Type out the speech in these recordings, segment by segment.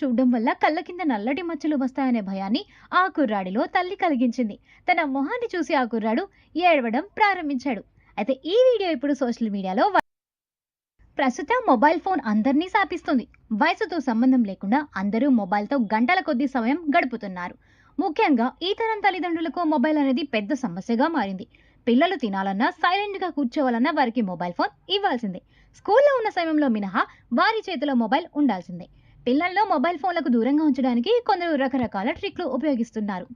చూడడం వల్ల కళ్ళ కింద నల్లటి మచ్చలు వస్తాయనే భయాన్ని ఆ కుర్రాడిలో తల్లి కలిగించింది. తన మొహాన్ని చూసి ఆ కుర్రాడు ఏడవడం ప్రారంభించాడు. అయితే ఈ వీడియో ఇప్పుడు సోషల్ మీడియాలో ప్రస్తుతం మొబైల్ ఫోన్ అందరినీ శాపిస్తుంది. వయసుతో సంబంధం లేకుండా అందరూ మొబైల్తో గంటల కొద్ది సమయం గడుపుతున్నారు. ముఖ్యంగా ఈ తరం తల్లిదండ్రులకు మొబైల్ అనేది పెద్ద సమస్యగా మారింది. పిల్లలు తినాలన్నా సైలెంట్గా కూర్చోవాలన్నా వారికి మొబైల్ ఫోన్ ఇవ్వాల్సిందే. స్కూల్లో ఉన్న సమయంలో మినహా వారి చేతిలో మొబైల్ ఉండాల్సిందే. పిల్లల్లో మొబైల్ ఫోన్లకు దూరంగా ఉంచడానికి కొందరు రకరకాల ట్రిక్లు ఉపయోగిస్తున్నారు.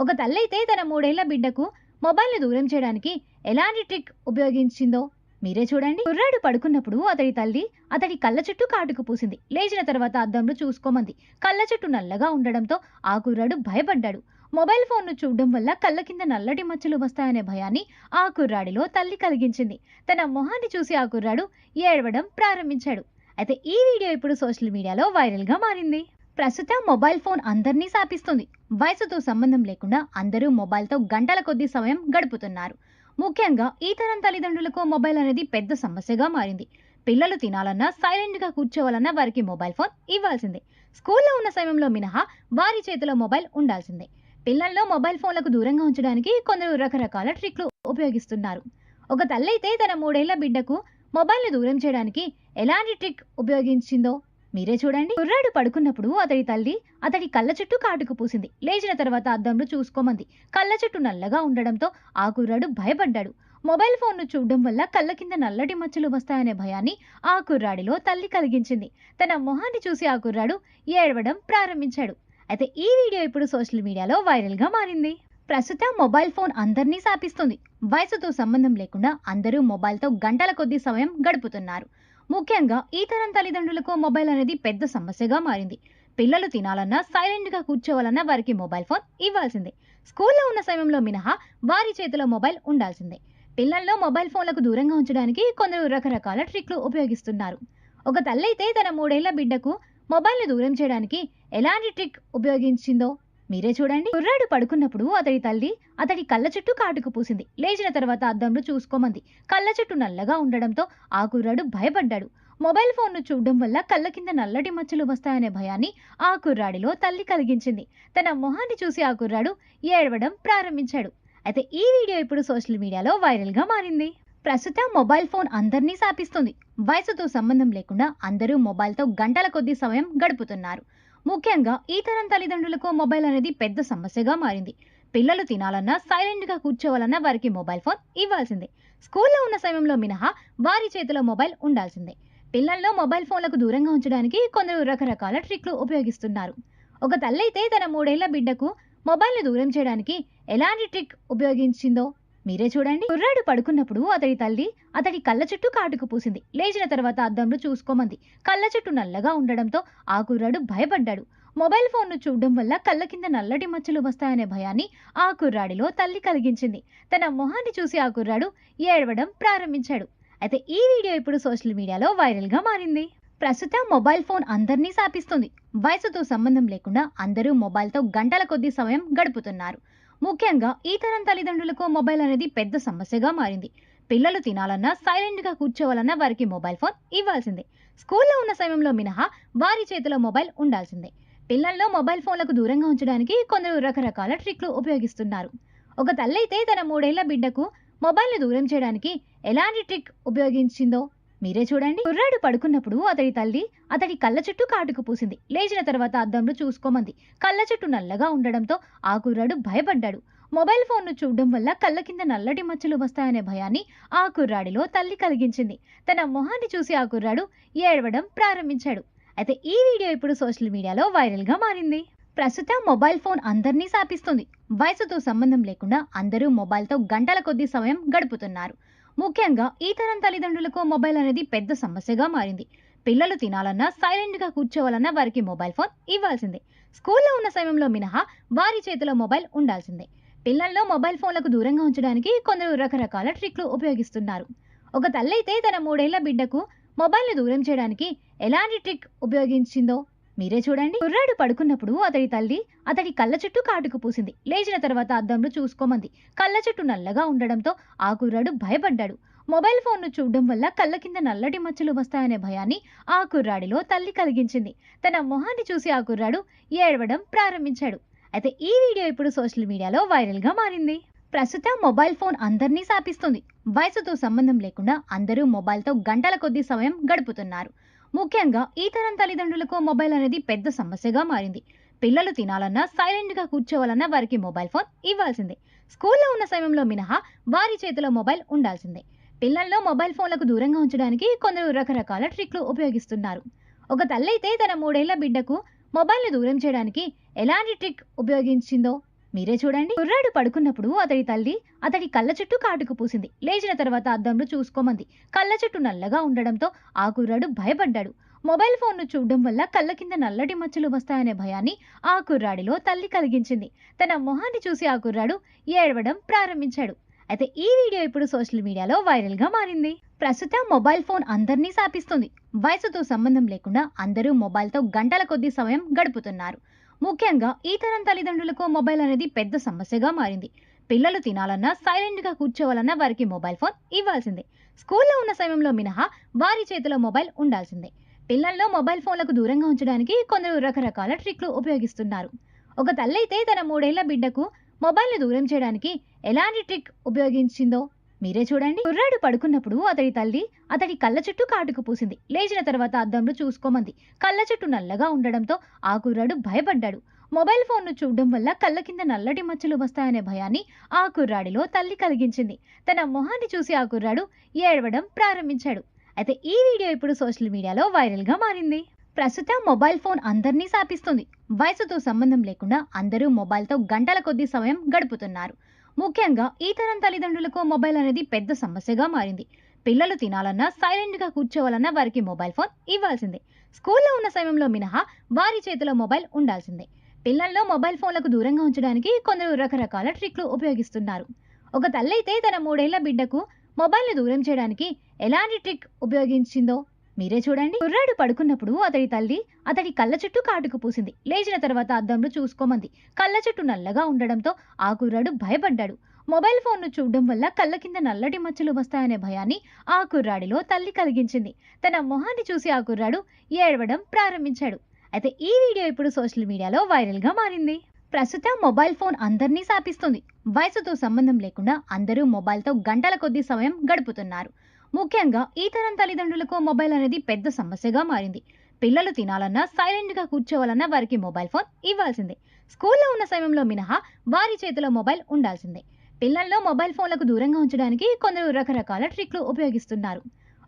ఒక తల్లైతే తన మూడేళ్ళ బిడ్డకు మొబైల్ని దూరం చేయడానికి ఎలాంటి ట్రిక్ ఉపయోగించిందో మీరే చూడండి. కుర్రాడు పడుకున్నప్పుడు అతడి తల్లి అతడి కళ్ళ చుట్టూ కాటుకు పూసింది. లేచిన తర్వాత అద్దంలో చూసుకోమంది. కళ్ళ చుట్టూ నల్లగా ఉండడంతో ఆ కుర్రాడు భయపడ్డాడు. మొబైల్ ఫోన్ను చూడడం వల్ల కళ్ళ కింద నల్లటి మచ్చలు వస్తాయనే భయాన్ని ఆ కుర్రాడిలో తల్లి కలిగించింది. తన మొహాన్ని చూసి ఆ కుర్రాడు ఏడవడం ప్రారంభించాడు. అయితే ఈ వీడియో ఇప్పుడు సోషల్ మీడియాలో వైరల్గా మారింది. ప్రస్తుతం మొబైల్ ఫోన్ అందరినీ శాపిస్తుంది. వయసుతో సంబంధం లేకుండా అందరూ మొబైల్తో గంటల కొద్ది సమయం గడుపుతున్నారు. ముఖ్యంగా ఈ తరం తల్లిదండ్రులకు మొబైల్ అనేది పెద్ద సమస్యగా మారింది. పిల్లలు తినాలన్నా సైలెంట్గా కూర్చోవాలన్నా వారికి మొబైల్ ఫోన్ ఇవ్వాల్సిందే. స్కూల్లో ఉన్న సమయంలో మినహా వారి చేతిలో మొబైల్ ఉండాల్సిందే. పిల్లల్లో మొబైల్ ఫోన్లకు దూరంగా ఉంచడానికి కొందరు రకరకాల ట్రిక్లు ఉపయోగిస్తున్నారు. ఒక తల్లైతే తన మూడేళ్ళ బిడ్డకు మొబైల్ని దూరం చేయడానికి ఎలాంటి ట్రిక్ ఉపయోగించిందో మీరే చూడండి. కుర్రాడు పడుకున్నప్పుడు అతడి తల్లి అతడి కళ్ళ చుట్టూ కాటుకు పూసింది. లేచిన తర్వాత అద్దంలో చూసుకోమంది. కళ్ళ చుట్టూ నల్లగా ఉండడంతో ఆ కుర్రాడు భయపడ్డాడు. మొబైల్ ఫోన్ను చూడడం వల్ల కళ్ళ కింద నల్లటి మచ్చలు వస్తాయనే భయాన్ని ఆ కుర్రాడిలో తల్లి కలిగించింది. తన మొహాన్ని చూసి ఆ కుర్రాడు ఏడవడం ప్రారంభించాడు. అయితే ఈ వీడియో ఇప్పుడు సోషల్ మీడియాలో వైరల్గా మారింది. ప్రస్తుతం మొబైల్ ఫోన్ అందరినీ శాపిస్తుంది. వయసుతో సంబంధం లేకుండా అందరూ మొబైల్తో గంటల కొద్ది సమయం గడుపుతున్నారు. ముఖ్యంగా ఈ తరం తల్లిదండ్రులకు మొబైల్ అనేది పెద్ద సమస్యగా మారింది. పిల్లలు తినాలన్నా సైలెంట్గా కూర్చోవాలన్నా వారికి మొబైల్ ఫోన్ ఇవ్వాల్సిందే. స్కూల్లో ఉన్న సమయంలో మినహా వారి చేతిలో మొబైల్ ఉండాల్సిందే. పిల్లల్లో మొబైల్ ఫోన్లకు దూరంగా ఉంచడానికి కొందరు రకరకాల ట్రిక్లు ఉపయోగిస్తున్నారు. ఒక తల్లైతే తన మూడేళ్ళ బిడ్డకు మొబైల్ని దూరం చేయడానికి ఎలాంటి ట్రిక్ ఉపయోగించిందో మీరే చూడండి. కుర్రాడు పడుకున్నప్పుడు అతడి తల్లి అతడి కళ్ళ చుట్టూ కాటుకు పూసింది. లేచిన తర్వాత అద్దంలో చూసుకోమంది. కళ్ళ చుట్టూ నల్లగా ఉండడంతో ఆ కుర్రాడు భయపడ్డాడు. మొబైల్ ఫోన్ను చూడడం వల్ల కళ్ళ కింద నల్లటి మచ్చలు వస్తాయనే భయాన్ని ఆ కుర్రాడిలో తల్లి కలిగించింది. తన మొహాన్ని చూసి ఆ కుర్రాడు ఏడవడం ప్రారంభించాడు. అయితే ఈ వీడియో ఇప్పుడు సోషల్ మీడియాలో వైరల్గా మారింది. ప్రస్తుతం మొబైల్ ఫోన్ అందరినీ శాపిస్తుంది. వయసుతో సంబంధం లేకుండా అందరూ మొబైల్తో గంటల కొద్ది సమయం గడుపుతున్నారు. ముఖ్యంగా ఈ తరం తల్లిదండ్రులకు మొబైల్ అనేది పెద్ద సమస్యగా మారింది. పిల్లలు తినాలన్నా సైలెంట్గా కూర్చోవాలన్నా వారికి మొబైల్ ఫోన్ ఇవ్వాల్సిందే. స్కూల్లో ఉన్న సమయంలో మినహా వారి చేతిలో మొబైల్ ఉండాల్సిందే. పిల్లల్లో మొబైల్ ఫోన్లకు దూరంగా ఉంచడానికి కొందరు రకరకాల ట్రిక్లు ఉపయోగిస్తున్నారు. ఒక తల్లైతే తన మూడేళ్ళ బిడ్డకు మొబైల్ని దూరం చేయడానికి ఎలాంటి ట్రిక్ ఉపయోగించిందో మీరే చూడండి. కుర్రాడు పడుకున్నప్పుడు అతడి తల్లి అతడి కళ్ళ చుట్టూ కాటుకు పూసింది. లేచిన తర్వాత అద్దంలో చూసుకోమంది. కళ్ళ చుట్టూ నల్లగా ఉండడంతో ఆ కుర్రాడు భయపడ్డాడు. మొబైల్ ఫోన్ను చూడడం వల్ల కళ్ళ కింద నల్లటి మచ్చలు వస్తాయనే భయాన్ని ఆ కుర్రాడిలో తల్లి కలిగించింది. తన మొహాన్ని చూసి ఆ కుర్రాడు ఏడవడం ప్రారంభించాడు. అయితే ఈ వీడియో ఇప్పుడు సోషల్ మీడియాలో వైరల్గా మారింది. ప్రస్తుతం మొబైల్ ఫోన్ అందరినీ శాపిస్తుంది. వయసుతో సంబంధం లేకుండా అందరూ మొబైల్తో గంటల కొద్ది సమయం గడుపుతున్నారు. ముఖ్యంగా ఈ తరం తల్లిదండ్రులకు మొబైల్ అనేది పెద్ద సమస్యగా మారింది. పిల్లలు తినాలన్నా సైలెంట్గా కూర్చోవాలన్నా వారికి మొబైల్ ఫోన్ ఇవ్వాల్సిందే. స్కూల్లో ఉన్న సమయంలో మినహా వారి చేతిలో మొబైల్ ఉండాల్సిందే. పిల్లల్లో మొబైల్ ఫోన్లకు దూరంగా ఉంచడానికి కొందరు రకరకాల ట్రిక్లు ఉపయోగిస్తున్నారు. ఒక తల్లైతే తన మూడేళ్ళ బిడ్డకు మొబైల్ని దూరం చేయడానికి ఎలాంటి ట్రిక్ ఉపయోగించిందో మీరే చూడండి. కుర్రాడు పడుకున్నప్పుడు అతడి తల్లి అతడి కళ్ళ చుట్టూ కాటుకు పూసింది. లేచిన తర్వాత అద్దంలో చూసుకోమంది. కళ్ళ చుట్టూ నల్లగా ఉండడంతో ఆ కుర్రాడు భయపడ్డాడు. మొబైల్ ఫోన్ను చూడడం వల్ల కళ్ళ కింద నల్లటి మచ్చలు వస్తాయనే భయాన్ని ఆ కుర్రాడిలో తల్లి కలిగించింది. తన మొహాన్ని చూసి ఆ కుర్రాడు ఏడవడం ప్రారంభించాడు. అయితే ఈ వీడియో ఇప్పుడు సోషల్ మీడియాలో వైరల్గా మారింది. ప్రస్తుతం మొబైల్ ఫోన్ అందరినీ శాపిస్తుంది. వయసుతో సంబంధం లేకుండా అందరూ మొబైల్తో గంటల కొద్ది సమయం గడుపుతున్నారు. ముఖ్యంగా ఈ తరం తల్లిదండ్రులకు మొబైల్ అనేది పెద్ద సమస్యగా మారింది. పిల్లలు తినాలన్నా సైలెంట్గా కూర్చోవాలన్నా వారికి మొబైల్ ఫోన్ ఇవ్వాల్సిందే. స్కూల్లో ఉన్న సమయంలో మినహా వారి చేతిలో మొబైల్ ఉండాల్సిందే. పిల్లల్లో మొబైల్ ఫోన్లకు దూరంగా ఉంచడానికి కొందరు రకరకాల ట్రిక్లు ఉపయోగిస్తున్నారు. ఒక తల్లైతే తన మూడేళ్ళ బిడ్డకు మొబైల్ని దూరం చేయడానికి ఎలాంటి ట్రిక్ ఉపయోగించిందో మీరే చూడండి. కుర్రాడు పడుకున్నప్పుడు అతడి తల్లి అతడి కళ్ళ చుట్టూ కాటుకు పూసింది. లేచిన తర్వాత అద్దంలో చూసుకోమంది. కళ్ళ చుట్టూ నల్లగా ఉండడంతో ఆ కుర్రాడు భయపడ్డాడు. మొబైల్ ఫోన్ను చూడడం వల్ల కళ్ళ కింద నల్లటి మచ్చలు వస్తాయనే భయాన్ని ఆ కుర్రాడిలో తల్లి కలిగించింది. తన మొహాన్ని చూసి ఆ కుర్రాడు ఏడవడం ప్రారంభించాడు. అయితే ఈ వీడియో ఇప్పుడు సోషల్ మీడియాలో వైరల్గా మారింది. ప్రస్తుతం మొబైల్ ఫోన్ అందరినీ సాపిస్తుంది వయసుతో సంబంధం లేకుండా అందరూ మొబైల్తో గంటల కొద్ది సమయం గడుపుతున్నారు. ముఖ్యంగా ఈ తరం తల్లిదండ్రులకు మొబైల్ అనేది పెద్ద సమస్యగా మారింది. పిల్లలు తినాలన్నా సైలెంట్గా కూర్చోవాలన్నా వారికి మొబైల్ ఫోన్ ఇవ్వాల్సిందే. స్కూల్లో ఉన్న సమయంలో మినహా వారి చేతిలో మొబైల్ ఉండాల్సిందే. పిల్లల్లో మొబైల్ ఫోన్లకు దూరంగా ఉంచడానికి కొందరు రకరకాల ట్రిక్లు ఉపయోగిస్తున్నారు. ఒక తల్లైతే తన మూడేళ్ళ బిడ్డకు మొబైల్ను దూరం చేయడానికి ఎలాంటి ట్రిక్ ఉపయోగించిందో మీరే చూడండి. కుర్రాడు పడుకున్నప్పుడు అతడి తల్లి అతడి కళ్ళ చెట్టు కాటుకు పూసింది. లేచిన తర్వాత అద్దంలో చూసుకోమంది. కళ్ళ చెట్టు నల్లగా ఉండడంతో ఆ కుర్రాడు భయపడ్డాడు. మొబైల్ ఫోన్ను చూడడం వల్ల కళ్ళ కింద నల్లటి మచ్చలు వస్తాయనే భయాన్ని ఆ కుర్రాడిలో తల్లి కలిగించింది. తన మొహాన్ని చూసి ఆ కుర్రాడు ఏడవడం ప్రారంభించాడు. అయితే ఈ వీడియో ఇప్పుడు సోషల్ మీడియాలో వైరల్గా మారింది. ప్రస్తుతం మొబైల్ ఫోన్ అందరినీ శాపిస్తుంది. వయసుతో సంబంధం లేకుండా అందరూ మొబైల్తో గంటల కొద్ది సమయం గడుపుతున్నారు. ముఖ్యంగా ఈ తరం తల్లిదండ్రులకు మొబైల్ అనేది పెద్ద సమస్యగా మారింది. పిల్లలు తినాలన్నా సైలెంట్గా కూర్చోవాలన్నా వారికి మొబైల్ ఫోన్ ఇవ్వాల్సిందే. స్కూల్లో ఉన్న సమయంలో మినహా వారి చేతిలో మొబైల్ ఉండాల్సిందే. పిల్లల్లో మొబైల్ ఫోన్లకు దూరంగా ఉంచడానికి కొందరు రకరకాల ట్రిక్లు ఉపయోగిస్తున్నారు. ఒక తల్లైతే తన మూడేళ్ళ బిడ్డకు మొబైల్ను దూరం చేయడానికి ఎలాంటి ట్రిక్ ఉపయోగించిందో మీరే చూడండి. కుర్రాడు పడుకున్నప్పుడు అతడి తల్లి అతడి కళ్ళ చుట్టూ కాటుకు పూసింది. లేచిన తర్వాత అద్దంలో చూసుకోమంది. కళ్ళ చుట్టూ నల్లగా ఉండడంతో ఆ కుర్రాడు భయపడ్డాడు. మొబైల్ ఫోన్ను చూడడం వల్ల కళ్ళ కింద నల్లటి మచ్చలు వస్తాయనే భయాన్ని ఆ కుర్రాడిలో తల్లి కలిగించింది. తన మొహాన్ని చూసి ఆ కుర్రాడు ఏడవడం ప్రారంభించాడు. అయితే ఈ వీడియో ఇప్పుడు సోషల్ మీడియాలో వైరల్గా మారింది. ప్రస్తుతం మొబైల్ ఫోన్ అందరినీ శాపిస్తుంది. వయసుతో సంబంధం లేకుండా అందరూ మొబైల్తో గంటల కొద్ది సమయం గడుపుతున్నారు. ముఖ్యంగా ఈ తరం తల్లిదండ్రులకు మొబైల్ అనేది పెద్ద సమస్యగా మారింది. పిల్లలు తినాలన్నా సైలెంట్గా కూర్చోవాలన్నా వారికి మొబైల్ ఫోన్ ఇవ్వాల్సిందే. స్కూల్లో ఉన్న సమయంలో మినహా వారి చేతిలో మొబైల్ ఉండాల్సిందే. పిల్లల్లో మొబైల్ ఫోన్లకు దూరంగా ఉంచడానికి కొందరు రకరకాల ట్రిక్లు ఉపయోగిస్తున్నారు. ఒక తల్లైతే తన మూడేళ్ళ బిడ్డకు మొబైల్ను దూరం చేయడానికి ఎలాంటి ట్రిక్ ఉపయోగించిందో మీరే చూడండి. కుర్రాడు పడుకున్నప్పుడు అతడి తల్లి అతడి కళ్ళ చుట్టూ కాటుకు పూసింది. లేచిన తర్వాత అద్దంలో చూసుకోమంది. కళ్ళ చుట్టూ నల్లగా ఉండడంతో ఆ కుర్రాడు భయపడ్డాడు. మొబైల్ ఫోన్ను చూడడం వల్ల కళ్ళ కింద నల్లటి మచ్చలు వస్తాయనే భయాన్ని ఆ కుర్రాడిలో తల్లి కలిగించింది. తన మొహాన్ని చూసి ఆ కుర్రాడు ఏడవడం ప్రారంభించాడు. అయితే ఈ వీడియో ఇప్పుడు సోషల్ మీడియాలో వైరల్గా మారింది. ప్రస్తుతం మొబైల్ ఫోన్ అందరినీ శాపిస్తుంది. వయసుతో సంబంధం లేకుండా అందరూ మొబైల్తో గంటల కొద్ది సమయం గడుపుతున్నారు. ముఖ్యంగా ఈ తరం తల్లిదండ్రులకు మొబైల్ అనేది పెద్ద సమస్యగా మారింది. పిల్లలు తినాలన్నా సైలెంట్గా కూర్చోవాలన్నా వారికి మొబైల్ ఫోన్ ఇవ్వాల్సిందే. స్కూల్లో ఉన్న సమయంలో మినహా వారి చేతిలో మొబైల్ ఉండాల్సిందే. పిల్లల్లో మొబైల్ ఫోన్లకు దూరంగా ఉంచడానికి కొందరు రకరకాల ట్రిక్లు ఉపయోగిస్తున్నారు.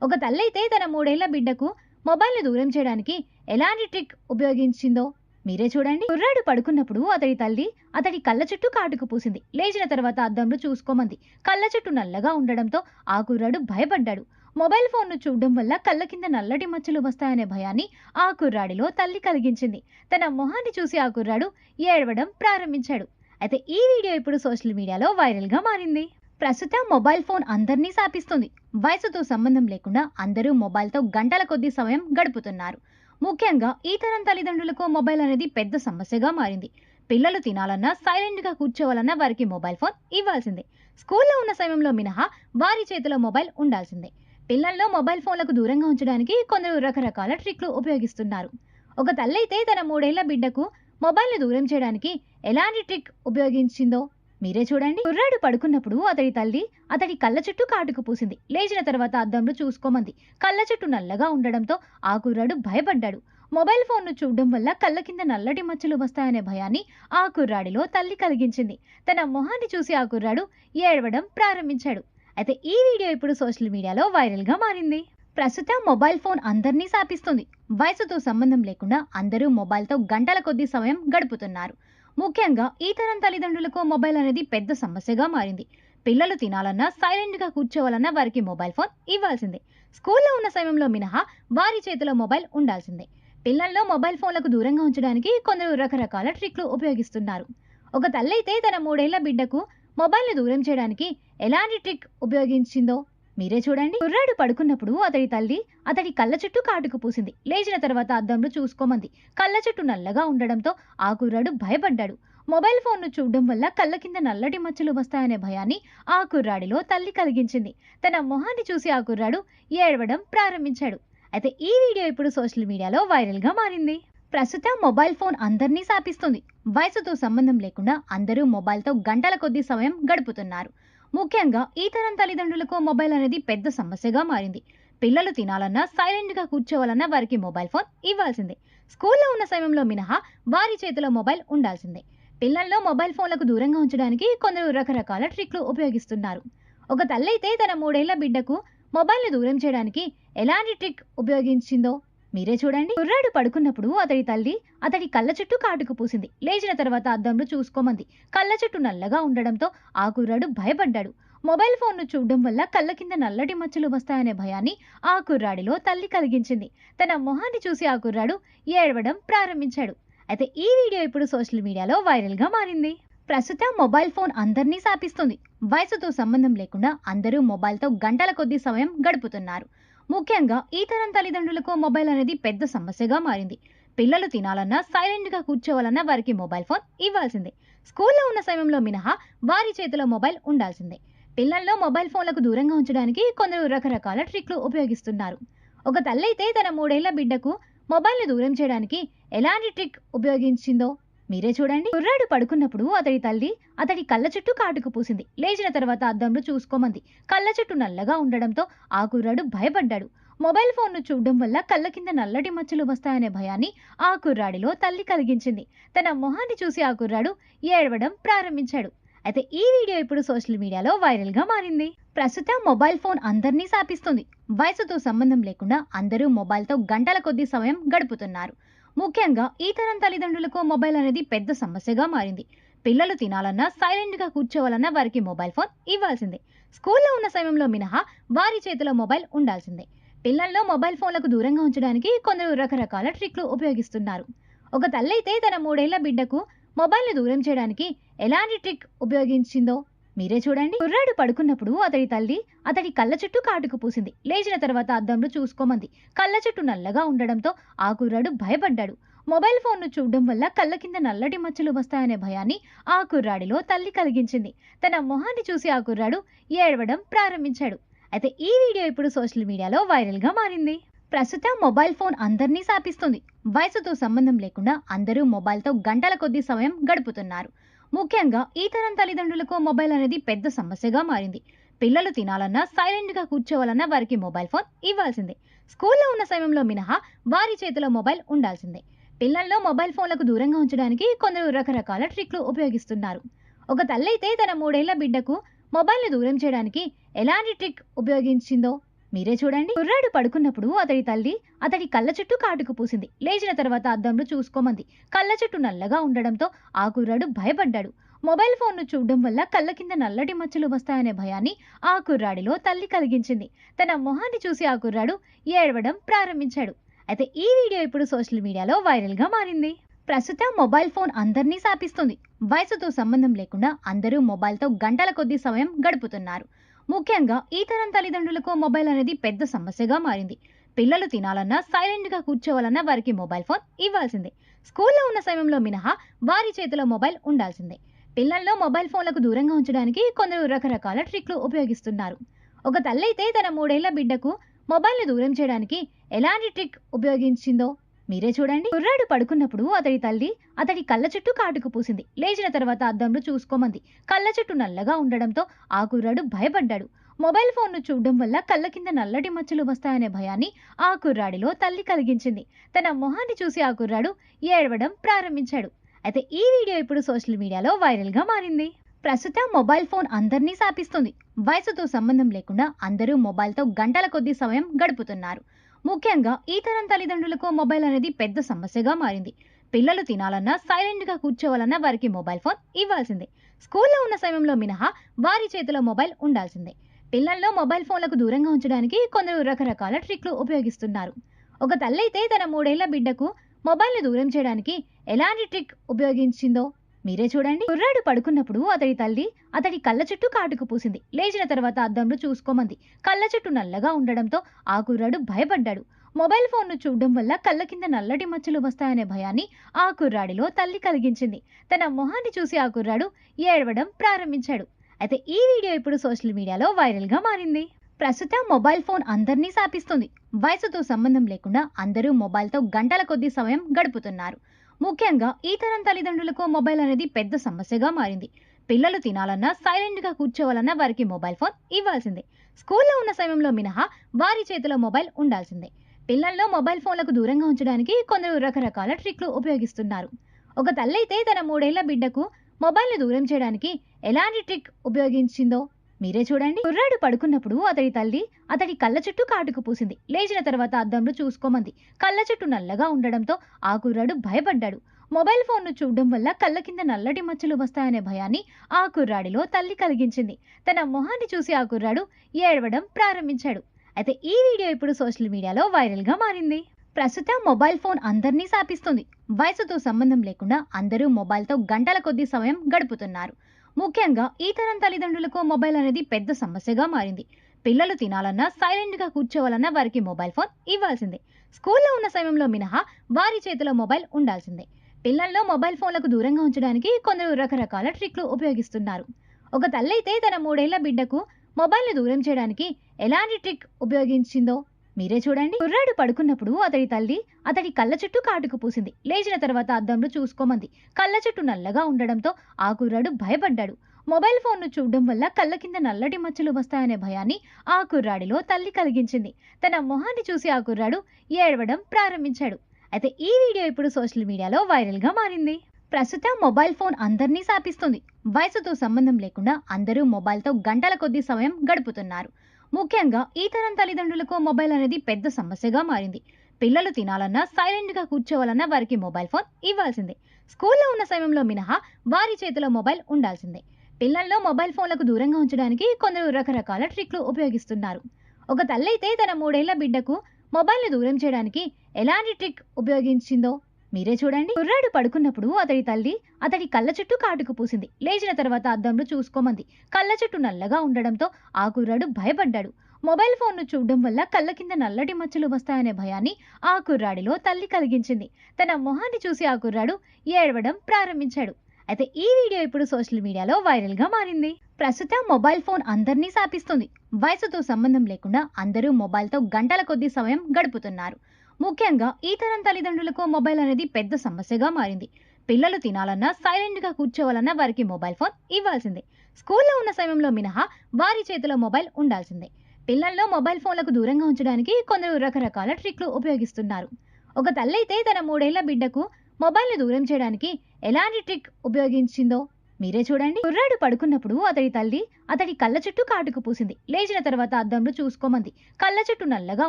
ఒక తల్లైతే తన మూడేళ్ళ బిడ్డకు మొబైల్ను దూరం చేయడానికి ఎలాంటి ట్రిక్ ఉపయోగించిందో మీరే చూడండి. కుర్రాడు పడుకున్నప్పుడు అతడి తల్లి అతడి కళ్ళ చుట్టూ కాటుకు పూసింది. లేచిన తర్వాత అద్దంలో చూసుకోమంది. కళ్ళ చుట్టూ నల్లగా ఉండడంతో ఆ కుర్రాడు భయపడ్డాడు. మొబైల్ ఫోన్ను చూడడం వల్ల కళ్ళ కింద నల్లటి మచ్చలు వస్తాయనే భయాన్ని ఆ కుర్రాడిలో తల్లి కలిగించింది. తన మొహాన్ని చూసి ఆ కుర్రాడు ఏడవడం ప్రారంభించాడు. అయితే ఈ వీడియో ఇప్పుడు సోషల్ మీడియాలో వైరల్గా మారింది. ప్రస్తుతం మొబైల్ ఫోన్ అందరినీ శాపిస్తుంది. వయసుతో సంబంధం లేకుండా అందరూ మొబైల్తో గంటల కొద్ది సమయం గడుపుతున్నారు. ముఖ్యంగా ఈ తరం తల్లిదండ్రులకు మొబైల్ అనేది పెద్ద సమస్యగా మారింది. పిల్లలు తినాలన్నా సైలెంట్గా కూర్చోవాలన్నా వారికి మొబైల్ ఫోన్ ఇవ్వాల్సిందే. స్కూల్లో ఉన్న సమయంలో మినహా వారి చేతిలో మొబైల్ ఉండాల్సిందే. పిల్లల్లో మొబైల్ ఫోన్లకు దూరంగా ఉంచడానికి కొందరు రకరకాల ట్రిక్లు ఉపయోగిస్తున్నారు. ఒక తల్లైతే తన మూడేళ్ళ బిడ్డకు మొబైల్ను దూరం చేయడానికి ఎలాంటి ట్రిక్ ఉపయోగించిందో మీరే చూడండి. కుర్రాడు పడుకున్నప్పుడు అతడి తల్లి అతడి కళ్ళ చుట్టూ కాటుకు పూసింది. లేచిన తర్వాత అద్దంలో చూసుకోమంది. కళ్ళ చుట్టూ నల్లగా ఉండడంతో ఆ కుర్రాడు భయపడ్డాడు. మొబైల్ ఫోన్ను చూడడం వల్ల కళ్ళ కింద నల్లటి మచ్చలు వస్తాయనే భయాన్ని ఆ కుర్రాడిలో తల్లి కలిగించింది. తన మొహాన్ని చూసి ఆ కుర్రాడు ఏడవడం ప్రారంభించాడు. అయితే ఈ వీడియో ఇప్పుడు సోషల్ మీడియాలో వైరల్గా మారింది. ప్రస్తుతం మొబైల్ ఫోన్ అందరినీ సాపిస్తుంది వయసుతో సంబంధం లేకుండా అందరూ మొబైల్తో గంటల కొద్ది సమయం గడుపుతున్నారు. ముఖ్యంగా ఈ తరం తల్లిదండ్రులకు మొబైల్ అనేది పెద్ద సమస్యగా మారింది. పిల్లలు తినాలన్నా సైలెంట్గా కూర్చోవాలన్నా వారికి మొబైల్ ఫోన్ ఇవ్వాల్సిందే. స్కూల్లో ఉన్న సమయంలో మినహా వారి చేతిలో మొబైల్ ఉండాల్సిందే. పిల్లల్లో మొబైల్ ఫోన్లకు దూరంగా ఉంచడానికి కొందరు రకరకాల ట్రిక్లు ఉపయోగిస్తున్నారు. ఒక తల్లైతే తన మూడేళ్ళ బిడ్డకు మొబైల్ని దూరం చేయడానికి ఎలాంటి ట్రిక్ ఉపయోగించిందో మీరే చూడండి. కుర్రాడు పడుకున్నప్పుడు అతడి తల్లి అతడి కళ్ళ చుట్టూ కాటుకు పూసింది. లేచిన తర్వాత అద్దంలో చూసుకోమంది. కళ్ళ చుట్టూ నల్లగా ఉండడంతో ఆ కుర్రాడు భయపడ్డాడు. మొబైల్ ఫోన్ను చూడడం వల్ల కళ్ళ కింద నల్లటి మచ్చలు వస్తాయనే భయాన్ని ఆ కుర్రాడిలో తల్లి కలిగించింది. తన మొహాన్ని చూసి ఆ కుర్రాడు ఏడవడం ప్రారంభించాడు. అయితే ఈ వీడియో ఇప్పుడు సోషల్ మీడియాలో వైరల్గా మారింది. ప్రస్తుతం మొబైల్ ఫోన్ అందరినీ శాపిస్తుంది. వయసుతో సంబంధం లేకుండా అందరూ మొబైల్తో గంటల కొద్ది సమయం గడుపుతున్నారు. ముఖ్యంగా ఈ తరం తల్లిదండ్రులకు మొబైల్ అనేది పెద్ద సమస్యగా మారింది. పిల్లలు తినాలన్నా సైలెంట్గా కూర్చోవాలన్నా వారికి మొబైల్ ఫోన్ ఇవ్వాల్సిందే. స్కూల్లో ఉన్న సమయంలో మినహా వారి చేతిలో మొబైల్ ఉండాల్సిందే. పిల్లల్లో మొబైల్ ఫోన్లకు దూరంగా ఉంచడానికి కొందరు రకరకాల ట్రిక్లు ఉపయోగిస్తున్నారు. ఒక తల్లైతే తన మూడేళ్ళ బిడ్డకు మొబైల్ని దూరం చేయడానికి ఎలాంటి ట్రిక్ ఉపయోగించిందో మీరే చూడండి. కుర్రాడు పడుకున్నప్పుడు అతడి తల్లి అతడి కళ్ళ చుట్టూ కాటుకు పూసింది. లేచిన తర్వాత అద్దంలో చూసుకోమంది. కళ్ళ చుట్టూ నల్లగా ఉండడంతో ఆ కుర్రాడు భయపడ్డాడు. మొబైల్ ఫోన్ను చూడడం వల్ల కళ్ళ కింద నల్లటి మచ్చలు వస్తాయనే భయాన్ని ఆ కుర్రాడిలో తల్లి కలిగించింది. తన మొహాన్ని చూసి ఆ కుర్రాడు ఏడవడం ప్రారంభించాడు. అయితే ఈ వీడియో ఇప్పుడు సోషల్ మీడియాలో వైరల్గా మారింది. ప్రస్తుతం మొబైల్ ఫోన్ అందరినీ శాపిస్తుంది. వయసుతో సంబంధం లేకుండా అందరూ మొబైల్తో గంటల కొద్ది సమయం గడుపుతున్నారు. ముఖ్యంగా ఈ తరం తల్లిదండ్రులకు మొబైల్ అనేది పెద్ద సమస్యగా మారింది. పిల్లలు తినాలన్నా సైలెంట్గా కూర్చోవాలన్నా వారికి మొబైల్ ఫోన్ ఇవ్వాల్సిందే. స్కూల్లో ఉన్న సమయంలో మినహా వారి చేతిలో మొబైల్ ఉండాల్సిందే. పిల్లల్లో మొబైల్ ఫోన్లకు దూరంగా ఉంచడానికి కొందరు రకరకాల ట్రిక్లు ఉపయోగిస్తున్నారు. ఒక తల్లైతే తన మూడేళ్ళ బిడ్డకు మొబైల్ని దూరం చేయడానికి ఎలాంటి ట్రిక్ ఉపయోగించిందో మీరే చూడండి. కుర్రాడు పడుకున్నప్పుడు అతడి తల్లి అతడి కళ్ళ చుట్టూ కాటుకు పూసింది. లేచిన తర్వాత అద్దంలో చూసుకోమంది. కళ్ళ చుట్టూ నల్లగా ఉండడంతో ఆ కుర్రాడు భయపడ్డాడు. మొబైల్ ఫోన్ను చూడడం వల్ల కళ్ళ కింద నల్లటి మచ్చలు వస్తాయనే భయాన్ని ఆ కుర్రాడిలో తల్లి కలిగించింది. తన మొహాన్ని చూసి ఆ కుర్రాడు ఏడవడం ప్రారంభించాడు. అయితే ఈ వీడియో ఇప్పుడు సోషల్ మీడియాలో వైరల్గా మారింది. ప్రస్తుతం మొబైల్ ఫోన్ అందరినీ శాపిస్తుంది. వయసుతో సంబంధం లేకుండా అందరూ మొబైల్తో గంటల కొద్ది సమయం గడుపుతున్నారు. ముఖ్యంగా ఈ తరం తల్లిదండ్రులకు మొబైల్ అనేది పెద్ద సమస్యగా మారింది. పిల్లలు తినాలన్నా సైలెంట్గా కూర్చోవాలన్నా వారికి మొబైల్ ఫోన్ ఇవ్వాల్సిందే. స్కూల్లో ఉన్న సమయంలో మినహా వారి చేతిలో మొబైల్ ఉండాల్సిందే. పిల్లల్లో మొబైల్ ఫోన్లకు దూరంగా ఉంచడానికి కొందరు రకరకాల ట్రిక్లు ఉపయోగిస్తున్నారు. ఒక తల్లైతే తన మూడేళ్ళ బిడ్డకు మొబైల్ని దూరం చేయడానికి ఎలాంటి ట్రిక్ ఉపయోగించిందో మీరే చూడండి. కుర్రాడు పడుకున్నప్పుడు అతడి తల్లి అతడి కళ్ళ చుట్టూ కాటుకు పూసింది. లేచిన తర్వాత అద్దంలో చూసుకోమంది. కళ్ళ చుట్టూ నల్లగా ఉండడంతో ఆ కుర్రాడు భయపడ్డాడు. మొబైల్ ఫోన్ను చూడడం వల్ల కళ్ళ కింద నల్లటి మచ్చలు వస్తాయనే భయాన్ని ఆ కుర్రాడిలో తల్లి కలిగించింది. తన మొహాన్ని చూసి ఆ కుర్రాడు ఏడవడం ప్రారంభించాడు. అయితే ఈ వీడియో ఇప్పుడు సోషల్ మీడియాలో వైరల్గా మారింది. ప్రస్తుతం మొబైల్ ఫోన్ అందరినీ శాపిస్తుంది. వయసుతో సంబంధం లేకుండా అందరూ మొబైల్తో గంటల కొద్ది సమయం గడుపుతున్నారు. ముఖ్యంగా ఈ తరం తల్లిదండ్రులకు మొబైల్ అనేది పెద్ద సమస్యగా మారింది. పిల్లలు తినాలన్నా సైలెంట్గా కూర్చోవాలన్నా వారికి మొబైల్ ఫోన్ ఇవ్వాల్సిందే. స్కూల్లో ఉన్న సమయంలో మినహా వారి చేతిలో మొబైల్ ఉండాల్సిందే. పిల్లల్లో మొబైల్ ఫోన్లకు దూరంగా ఉంచడానికి కొందరు రకరకాల ట్రిక్లు ఉపయోగిస్తున్నారు. ఒక తల్లైతే తన మూడేళ్ళ బిడ్డకు మొబైల్ని దూరం చేయడానికి ఎలాంటి ట్రిక్ ఉపయోగించిందో మీరే చూడండి. కుర్రాడు పడుకున్నప్పుడు అతడి తల్లి అతడి కళ్ళ చుట్టూ కాటుకు పూసింది. లేచిన తర్వాత అద్దంలో చూసుకోమంది. కళ్ళ చుట్టూ నల్లగా ఉండడంతో ఆ కుర్రాడు భయపడ్డాడు. మొబైల్ ఫోన్ను చూడడం వల్ల కళ్ళ కింద నల్లటి మచ్చలు వస్తాయనే భయాన్ని ఆ కుర్రాడిలో తల్లి కలిగించింది. తన మొహాన్ని చూసి ఆ కుర్రాడు ఏడవడం ప్రారంభించాడు. అయితే ఈ వీడియో ఇప్పుడు సోషల్ మీడియాలో వైరల్గా మారింది. ప్రస్తుతం మొబైల్ ఫోన్ అందరినీ శాపిస్తుంది. వయసుతో సంబంధం లేకుండా అందరూ మొబైల్తో గంటల కొద్ది సమయం గడుపుతున్నారు. ముఖ్యంగా ఈ తరం తల్లిదండ్రులకు మొబైల్ అనేది పెద్ద సమస్యగా మారింది. పిల్లలు తినాలన్నా సైలెంట్గా కూర్చోవాలన్నా వారికి మొబైల్ ఫోన్ ఇవ్వాల్సిందే. స్కూల్లో ఉన్న సమయంలో మినహా వారి చేతిలో మొబైల్ ఉండాల్సిందే. పిల్లల్లో మొబైల్ ఫోన్లకు దూరంగా ఉంచడానికి కొందరు రకరకాల ట్రిక్లు ఉపయోగిస్తున్నారు. ఒక తల్లైతే తన మూడేళ్ళ బిడ్డకు మొబైల్ని దూరం చేయడానికి ఎలాంటి ట్రిక్ ఉపయోగించిందో మీరే చూడండి. కుర్రాడు పడుకున్నప్పుడు అతడి తల్లి అతడి కళ్ళ చుట్టూ కాటుకు పూసింది. లేచిన తర్వాత అద్దంలో చూసుకోమంది. కళ్ళ చుట్టూ నల్లగా ఉండడంతో ఆ కుర్రాడు భయపడ్డాడు. మొబైల్ ఫోన్ను చూడడం వల్ల కళ్ళ కింద నల్లటి మచ్చలు వస్తాయనే భయాన్ని ఆ కుర్రాడిలో తల్లి కలిగించింది. తన మొహాన్ని చూసి ఆ కుర్రాడు ఏడవడం ప్రారంభించాడు. అయితే ఈ వీడియో ఇప్పుడు సోషల్ మీడియాలో వైరల్గా మారింది. ప్రస్తుతం మొబైల్ ఫోన్ అందరినీ శాపిస్తుంది. వయసుతో సంబంధం లేకుండా అందరూ మొబైల్తో గంటల కొద్ది సమయం గడుపుతున్నారు. ముఖ్యంగా ఈ తరం తల్లిదండ్రులకు మొబైల్ అనేది పెద్ద సమస్యగా మారింది. పిల్లలు తినాలన్నా సైలెంట్గా కూర్చోవాలన్నా వారికి మొబైల్ ఫోన్ ఇవ్వాల్సిందే. స్కూల్లో ఉన్న సమయంలో మినహా వారి చేతిలో మొబైల్ ఉండాల్సిందే. పిల్లల్లో మొబైల్ ఫోన్లకు దూరంగా ఉంచడానికి కొందరు రకరకాల ట్రిక్లు ఉపయోగిస్తున్నారు. ఒక తల్లైతే తన మూడేళ్ళ బిడ్డకు మొబైల్ను దూరం చేయడానికి ఎలాంటి ట్రిక్ ఉపయోగించిందో మీరే చూడండి. కుర్రాడు పడుకున్నప్పుడు అతడి తల్లి అతడి కళ్ళ చుట్టూ కాటుకు పూసింది. లేచిన తర్వాత అద్దంలో చూసుకోమంది. కళ్ళ చుట్టూ నల్లగా ఉండడంతో ఆ కుర్రాడు భయపడ్డాడు. మొబైల్ ఫోన్ను చూడడం వల్ల కళ్ళ కింద నల్లటి మచ్చలు వస్తాయనే భయాన్ని ఆ కుర్రాడిలో తల్లి కలిగించింది. తన మొహాన్ని చూసి ఆ కుర్రాడు ఏడవడం ప్రారంభించాడు. అయితే ఈ వీడియో ఇప్పుడు సోషల్ మీడియాలో వైరల్గా మారింది. ప్రస్తుతం మొబైల్ ఫోన్ అందరినీ శాపిస్తుంది. వయసుతో సంబంధం లేకుండా అందరూ మొబైల్తో గంటల కొద్ది సమయం గడుపుతున్నారు. ముఖ్యంగా ఈ తరం తల్లిదండ్రులకు మొబైల్ అనేది పెద్ద సమస్యగా మారింది. పిల్లలు తినాలన్నా సైలెంట్గా కూర్చోవాలన్నా వారికి మొబైల్ ఫోన్ ఇవ్వాల్సిందే. స్కూల్లో ఉన్న సమయంలో మినహా వారి చేతిలో మొబైల్ ఉండాల్సిందే. పిల్లల్లో మొబైల్ ఫోన్లకు దూరంగా ఉంచడానికి కొందరు రకరకాల ట్రిక్లు ఉపయోగిస్తున్నారు. ఒక తల్లి అయితే తన మూడేళ్ళ బిడ్డకు మొబైల్ని దూరం చేయడానికి ఎలాంటి ట్రిక్ ఉపయోగించిందో మీరే చూడండి. కుర్రాడు పడుకున్నప్పుడు అతడి తల్లి అతడి కళ్ళ చుట్టూ కాటుకు పూసింది. లేచిన తర్వాత అద్దంలో చూసుకోమంది. కళ్ళ చుట్టూ నల్లగా ఉండడంతో ఆ కుర్రాడు భయపడ్డాడు. మొబైల్ ఫోన్ను చూడడం వల్ల కళ్ళ కింద నల్లటి మచ్చలు వస్తాయనే భయాన్ని ఆ కుర్రాడిలో తల్లి కలిగించింది. తన మొహాన్ని చూసి ఆ కుర్రాడు ఏడవడం ప్రారంభించాడు. అయితే ఈ వీడియో ఇప్పుడు సోషల్ మీడియాలో వైరల్గా మారింది. ప్రస్తుతం మొబైల్ ఫోన్ అందరినీ శాపిస్తుంది. వయసుతో సంబంధం లేకుండా అందరూ మొబైల్తో గంటల కొద్ది సమయం గడుపుతున్నారు. ముఖ్యంగా ఈ తరం తల్లిదండ్రులకు మొబైల్ అనేది పెద్ద సమస్యగా మారింది. పిల్లలు తినాలన్నా సైలెంట్గా కూర్చోవాలన్నా వారికి మొబైల్ ఫోన్ ఇవ్వాల్సిందే. స్కూల్లో ఉన్న సమయంలో మినహా వారి చేతిలో మొబైల్ ఉండాల్సిందే. పిల్లల్లో మొబైల్ ఫోన్లకు దూరంగా ఉంచడానికి కొందరు రకరకాల ట్రిక్లు ఉపయోగిస్తున్నారు. ఒక తల్లి అయితే తన మూడేళ్ళ బిడ్డకు మొబైల్ను దూరం చేయడానికి ఎలాంటి ట్రిక్ ఉపయోగించిందో మీరే చూడండి. కుర్రాడు పడుకున్నప్పుడు అతడి తల్లి అతడి కళ్ళ చుట్టూ కాటుకు పూసింది. లేచిన తర్వాత అద్దంలో చూసుకోమంది. కళ్ళ చుట్టూ నల్లగా ఉండడంతో ఆ కుర్రాడు భయపడ్డాడు. మొబైల్ ఫోన్ను చూడడం వల్ల కళ్ళ కింద నల్లటి మచ్చలు వస్తాయనే భయాన్ని ఆ కుర్రాడిలో తల్లి కలిగించింది. తన మొహాన్ని చూసి ఆ కుర్రాడు ఏడవడం ప్రారంభించాడు. అయితే ఈ వీడియో ఇప్పుడు సోషల్ మీడియాలో వైరల్గా మారింది. ప్రస్తుతం మొబైల్ ఫోన్ అందరినీ శాపిస్తుంది. వయసుతో సంబంధం లేకుండా అందరూ మొబైల్తో గంటల కొద్ది సమయం గడుపుతున్నారు. ముఖ్యంగా ఈ తరం తల్లిదండ్రులకు మొబైల్ అనేది పెద్ద సమస్యగా మారింది. పిల్లలు తినాలన్నా సైలెంట్గా కూర్చోవాలన్నా వారికి మొబైల్ ఫోన్ ఇవ్వాల్సిందే. స్కూల్లో ఉన్న సమయంలో మినహా వారి చేతిలో మొబైల్ ఉండాల్సిందే. పిల్లల్లో మొబైల్ ఫోన్లకు దూరంగా ఉంచడానికి కొందరు రకరకాల ట్రిక్లు ఉపయోగిస్తున్నారు. ఒక తల్లి అయితే తన మూడేళ్ళ బిడ్డకు మొబైల్ను దూరం చేయడానికి ఎలాంటి ట్రిక్ ఉపయోగించిందో మీరే చూడండి. కుర్రాడు పడుకున్నప్పుడు అతడి తల్లి అతడి కళ్ళ చుట్టూ కాటుకు పూసింది. లేచిన తర్వాత అద్దంలో చూసుకోమంది. కళ్ళ చుట్టూ నల్లగా ఉండడంతో ఆ కుర్రాడు భయపడ్డాడు. మొబైల్ ఫోన్ను చూడడం వల్ల కళ్ళ కింద నల్లటి మచ్చలు వస్తాయనే భయాన్ని ఆ కుర్రాడిలో తల్లి కలిగించింది. తన మొహాన్ని చూసి ఆ కుర్రాడు ఏడవడం ప్రారంభించాడు. అయితే ఈ వీడియో ఇప్పుడు సోషల్ మీడియాలో వైరల్గా మారింది. ప్రస్తుతం మొబైల్ ఫోన్ అందరినీ శాపిస్తుంది. వయసుతో సంబంధం లేకుండా అందరూ మొబైల్తో గంటల కొద్ది సమయం గడుపుతున్నారు. ముఖ్యంగా ఈ తరం తల్లిదండ్రులకు మొబైల్ అనేది పెద్ద సమస్యగా మారింది. పిల్లలు తినాలన్నా సైలెంట్గా కూర్చోవాలన్నా వారికి మొబైల్ ఫోన్ ఇవ్వాల్సిందే. స్కూల్లో ఉన్న సమయంలో మినహా వారి చేతిలో మొబైల్ ఉండాల్సిందే. పిల్లల్లో మొబైల్ ఫోన్లకు దూరంగా ఉంచడానికి కొందరు రకరకాల ట్రిక్లు ఉపయోగిస్తున్నారు. ఒక తల్లి అయితే తన మూడేళ్ళ బిడ్డకు మొబైల్ను దూరం చేయడానికి ఎలాంటి ట్రిక్ ఉపయోగించిందో మీరే చూడండి. కుర్రాడు పడుకున్నప్పుడు అతడి తల్లి అతడి కళ్ళ చుట్టూ కాటుకు పూసింది. లేచిన తర్వాత అద్దంలో చూసుకోమంది. కళ్ళ చుట్టూ నల్లగా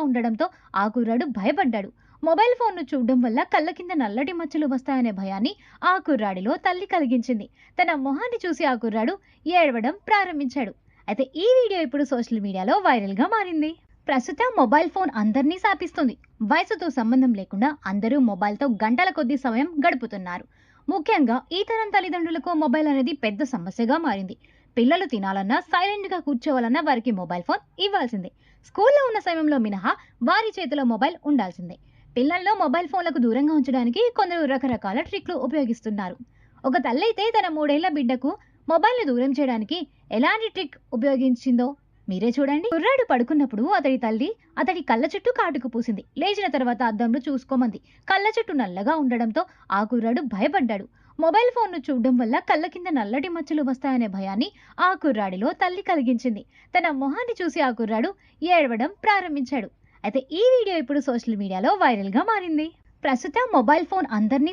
ఉండడంతో ఆ కుర్రాడు భయపడ్డాడు. మొబైల్ ఫోన్ను చూడడం వల్ల కళ్ళ కింద నల్లటి మచ్చలు వస్తాయనే భయాన్ని ఆ కుర్రాడిలో తల్లి కలిగించింది. తన మొహాన్ని చూసి ఆ కుర్రాడు ఏడవడం ప్రారంభించాడు. అయితే ఈ వీడియో ఇప్పుడు సోషల్ మీడియాలో వైరల్గా మారింది. ప్రస్తుతం మొబైల్ ఫోన్ అందరినీ శాపిస్తుంది. వయసుతో సంబంధం లేకుండా అందరూ మొబైల్తో గంటల కొద్ది సమయం గడుపుతున్నారు. ముఖ్యంగా ఈ తరం తల్లిదండ్రులకు మొబైల్ అనేది పెద్ద సమస్యగా మారింది. పిల్లలు తినాలన్నా సైలెంట్గా కూర్చోవాలన్నా వారికి మొబైల్ ఫోన్ ఇవ్వాల్సిందే. స్కూల్లో ఉన్న సమయంలో మినహా వారి చేతిలో మొబైల్ ఉండాల్సిందే. పిల్లల్లో మొబైల్ ఫోన్లకు దూరంగా ఉంచడానికి కొందరు రకరకాల ట్రిక్లు ఉపయోగిస్తున్నారు. ఒక తల్లైతే తన మూడేళ్ళ బిడ్డకు మొబైల్ను దూరం చేయడానికి ఎలాంటి ట్రిక్ ఉపయోగించిందో మీరే చూడండి. కుర్రాడు పడుకున్నప్పుడు అతడి తల్లి అతడి కళ్ళ చుట్టూ కాటుకు పూసింది. లేచిన తర్వాత అద్దంలో చూసుకోమంది. కళ్ళ చుట్టూ నల్లగా ఉండడంతో ఆ కుర్రాడు భయపడ్డాడు. మొబైల్ ఫోన్ను చూడడం వల్ల కళ్ళ కింద నల్లటి మచ్చలు వస్తాయనే భయాన్ని ఆ కుర్రాడిలో తల్లి కలిగించింది. తన మొహాన్ని చూసి ఆ కుర్రాడు ఏడవడం ప్రారంభించాడు. అయితే ఈ వీడియో ఇప్పుడు సోషల్ మీడియాలో వైరల్గా మారింది. ప్రస్తుతం మొబైల్ ఫోన్ అందరినీ